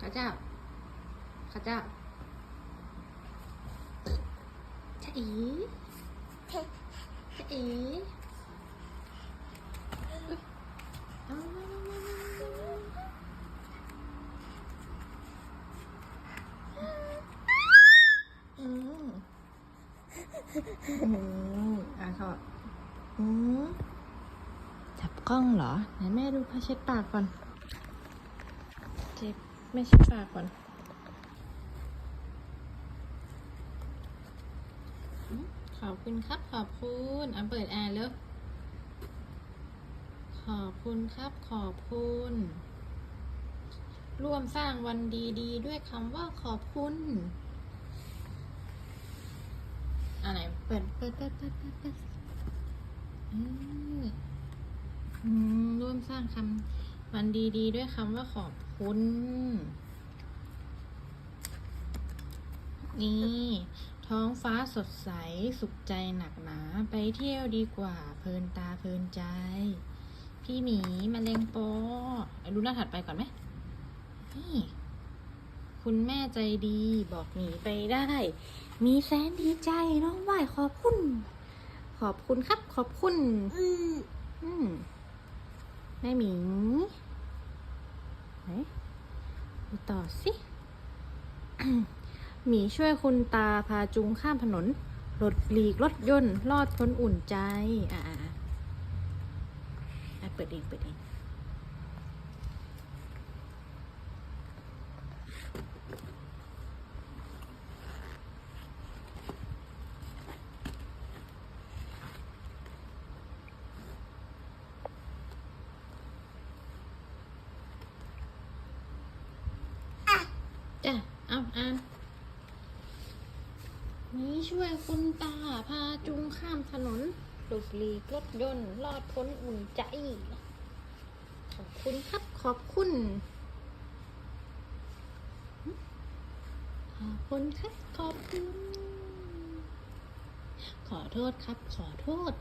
ข้าเจ้า ข้าเจ้าจะอีจะอีเอามอืมอืมอะชอบอืมจับกล้องเหรอ ไหนแม่ดูพาเช็ดปากก่อน เจ็บ ไม่เช็ดปากก่อนขอบคุณครับ ขอบคุณอะเปิดแอร์แล้วขอบคุณครับ ขอบคุณ ร่วมสร้างวันดีๆด้วยคำว่าขอบคุณอันไหนเปิดเปิดเปิดเปิดเปิดเปิดอืมอืมร่วมสร้างคำ วันดีๆด้วยคำว่าขอบคุณ นี่ ท้องฟ้าสดใสสุขใจหนักหนา ไปเที่ยวดีกว่า เพลินตาเพลินใจ พี่หมีมะเร็งปอเอาดูหน้าถัดไปก่อนไหมนี่ คุณแม่ใจดีบอกหมีไปได้ มีแสนดีใจน้องไหวขอบคุณ ขอบคุณครับ ขอบคุณ อืมอืม แม่หมีไหนดูต่อสิหมีช่วยคุณตาพาจุงข้ามถนนรถหลีกรถยนต์ รอดพ้นอุ่นใจ อ่าเปิดเองเปิดเอง จ้ะเอาอ่านนี่ช่วยคุณตาพาจุงข้ามถนนหลบหลีกรถยนต์รอดพ้นอุ่นใจ ขอบคุณครับ ขอบคุณ ขอบคุณครับ ขอบคุณ ขอโทษครับ ขอโทษ